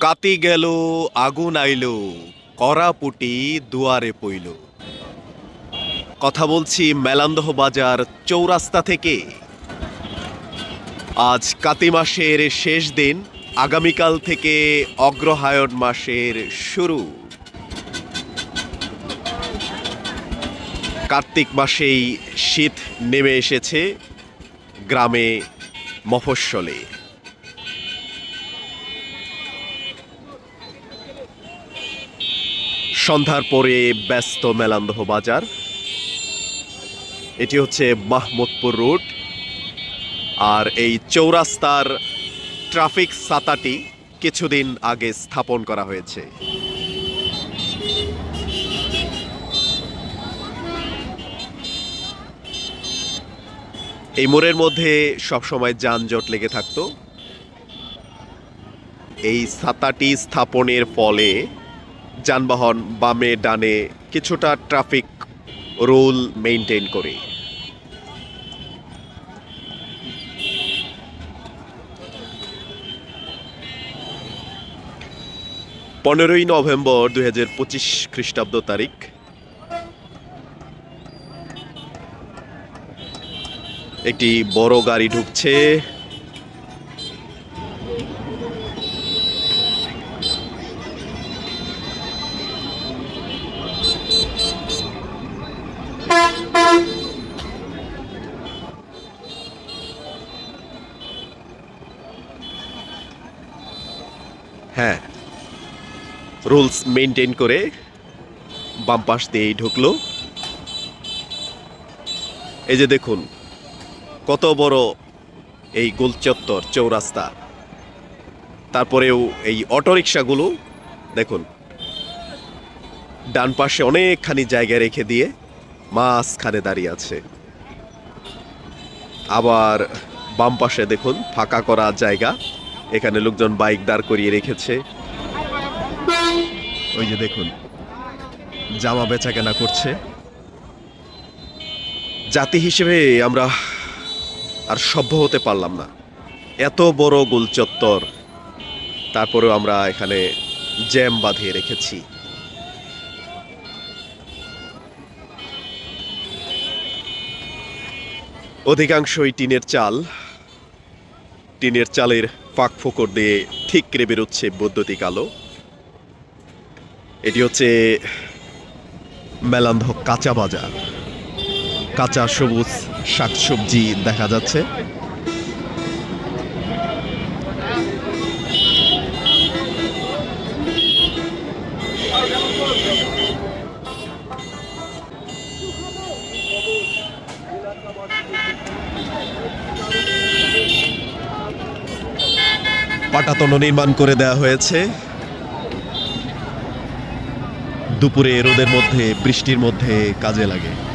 কাতি গেল, আগুন আইল করাপুটি দুয়ারে পইল। কথা বলছি মেলান্দহ বাজার চৌরাস্তা থেকে। আজ কাতি মাসের শেষ দিন, আগামীকাল থেকে অগ্রহায়ণ মাসের শুরু। কার্তিক মাসেই শীত নেমে এসেছে গ্রামে মফস্বলে। সন্ধ্যার পরে ব্যস্ত মেলান্দহ বাজার। এটি হচ্ছে মাহমুদপুর রোড আর এই চৌরাস্তার ট্রাফিক সাতাটি কিছুদিন আগে স্থাপন করা হয়েছে। এই মোড়ের মধ্যে সবসময় যানজট লেগে থাকতো। এই সাতাটি স্থাপনের ফলে যানবাহন বামে ডানে কিছুটা ট্রাফিক রুল মেনটেন করে। পনেরোই নভেম্বর দুই হাজার পঁচিশ খ্রিস্টাব্দ তারিখ। একটি বড় গাড়ি ঢুকছে। হ্যাঁ। রুলস মেনটেন করে বাম পাশ দিয়েই ঢুকলো। এই যে দেখুন, কত বড় এই গোলচত্বর চৌরাস্তা। তারপরেও এই অটোরিকশাগুলো, দেখুন, ডান পাশে অনেকখানি জায়গা রেখে দিয়ে মাঝখানে দাঁড়িয়ে আছে। আবার বাম পাশে দেখুন, ফাঁকা করা জায়গা। এখানে লোকজন বাইক দাঁড় করিয়ে রেখেছে। ওই যে দেখুন, জামা বেচা কেনা করছে। জাতি হিসেবে আমরা আর সভ্য হতে পারলাম না। এত বড় গোলচত্বর, তারপরেও আমরা এখানে জ্যাম বাঁধিয়ে রেখেছি। অধিকাংশই টিনের চাল, টিনের চালের ফাঁক ফোকর দিয়ে ঠিক করে বেরোচ্ছে বৈদ্যুতিক আলো। এটি হচ্ছে মেলান্ধ কাঁচা বাজার। কাঁচা, সবুজ শাকসবজি দেখা যাচ্ছে। পাটাতন নির্মাণ করে দেওয়া হয়েছে। দুপুরে রোদের মধ্যে বৃষ্টির মধ্যে কাজে লাগে।